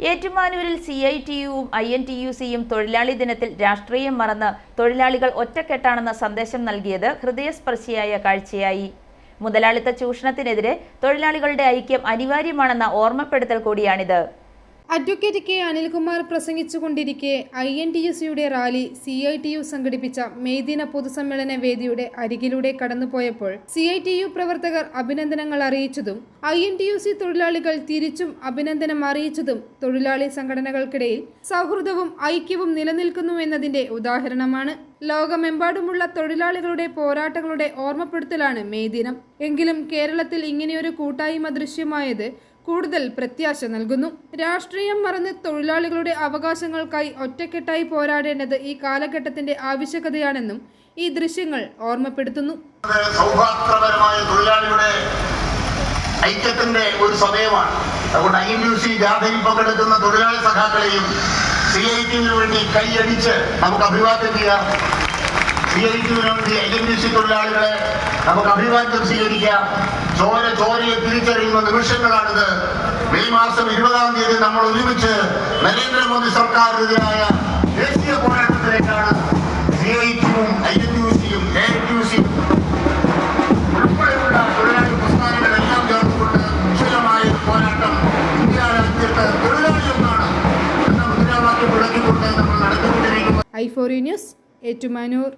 ഏറ്റുമാനൂരിൽ C I T യുവും I N T U സിയും തൊഴിലാളി ദിനത്തിൽ രാഷ്ട്രീയം മറന്ന് തൊഴിലാളികൾ ഒറ്റക്കെട്ടാണെന്ന സന്ദേശം നൽകിയത് ഹൃദയസ്പർശിയായ കാഴ്ചയായി. മുതലാളിത്ത ചൂഷണത്തിനെതിരെ തൊഴിലാളികളുടെ ഐക്യം അനിവാര്യമാണെന്ന ഓർമ്മപ്പെടുത്തൽ കൂടിയാണിത്. അഡ്വക്കേറ്റ് കെ അനിൽകുമാർ പ്രസംഗിച്ചുകൊണ്ടിരിക്കെ ഐ എൻ ടി യു സിയുടെ rally C I T U സംഘടിപ്പിച്ച മെയ്ദിന പൊതുസമ്മേളന വേദിയുടെ അരികിലൂടെ കടന്നുപോയപ്പോൾ സി ഐ ടി യു പ്രവർത്തകർ അഭിനന്ദനങ്ങൾ അറിയിച്ചതും I N T U C തൊഴിലാളികൾ തിരിച്ചും അഭിനന്ദനം അറിയിച്ചതും തൊഴിലാളി സംഘടനകൾക്കിടയിൽ സൗഹൃദവും ഐക്യവും നിലനിൽക്കുന്നു എന്നതിന്റെ ഉദാഹരണമാണ്. ലോകമെമ്പാടുമുള്ള തൊഴിലാളികളുടെ പോരാട്ടങ്ങളുടെ ഓർമ്മപ്പെടുത്തലാണ് മെയ് ദിനം എങ്കിലും കേരളത്തിൽ ഇങ്ങനെയൊരു കൂട്ടായ്മ ദൃശ്യമായത് കൂടുതൽ പ്രത്യാശ നൽകുന്നു. രാഷ്ട്രീയം മറന്ന് തൊഴിലാളികളുടെ അവകാശങ്ങൾക്കായി ഒറ്റക്കെട്ടായി പോരാടേണ്ടത് ഈ കാലഘട്ടത്തിന്റെ ആവശ്യകതയാണെന്നും ഈ ദൃശ്യങ്ങൾ ഓർമ്മപ്പെടുത്തുന്നു. സൗഹാർദ്ദപരമായ തൊഴിലാളികളുടെ ഐക്യത്തിന്റെ ഒരു സമയമാണ് അതുകൊണ്ട് ഐ യു സി ജാഥയിൽ പങ്കെടുക്കുന്ന തൊഴിലാളി സഖാക്കളെയും സി ഐ ടിവിന് വേണ്ടി കൈയടിച്ച് നമുക്ക് അഭിവാദ്യം ചെയ്യാം. സി ഐ ടിവിന് വേണ്ടി ഐ എൻ യു സി തൊഴിലാളികളെ നമുക്ക് അഭിവാദ്യം സ്വീകരിക്കാം. ചോര ചോരയെ തിരിച്ചറിയുന്ന നിമിഷങ്ങളാണിത്. മെയ് മാസം ഇരുപതാം തീയതി നമ്മൾ ഒരുമിച്ച് നരേന്ദ്രമോദി സർക്കാരിനെതിരായ ദേശീയ പോരാട്ടത്തിലേക്കാണ് സി ഐ ടിയും ഐ എൻ യു സിയും എ യു സിയും ഉൾപ്പെടെയുള്ള തൊഴിലാളി പ്രസ്ഥാനങ്ങളെല്ലാം ചേർന്നുകൊണ്ട് ഒരു പോരാട്ടം ഇന്ത്യ രാജ്യത്ത് തൊഴിലാളി ഒന്നാണ് എന്ന മുദ്രാവാക്യം വിളക്കിക്കൊണ്ട് നമ്മൾ നടത്തിക്കൊണ്ടിരിക്കുന്നത് ഐ ന്യൂസ് ഏറ്റുമാനൂർ.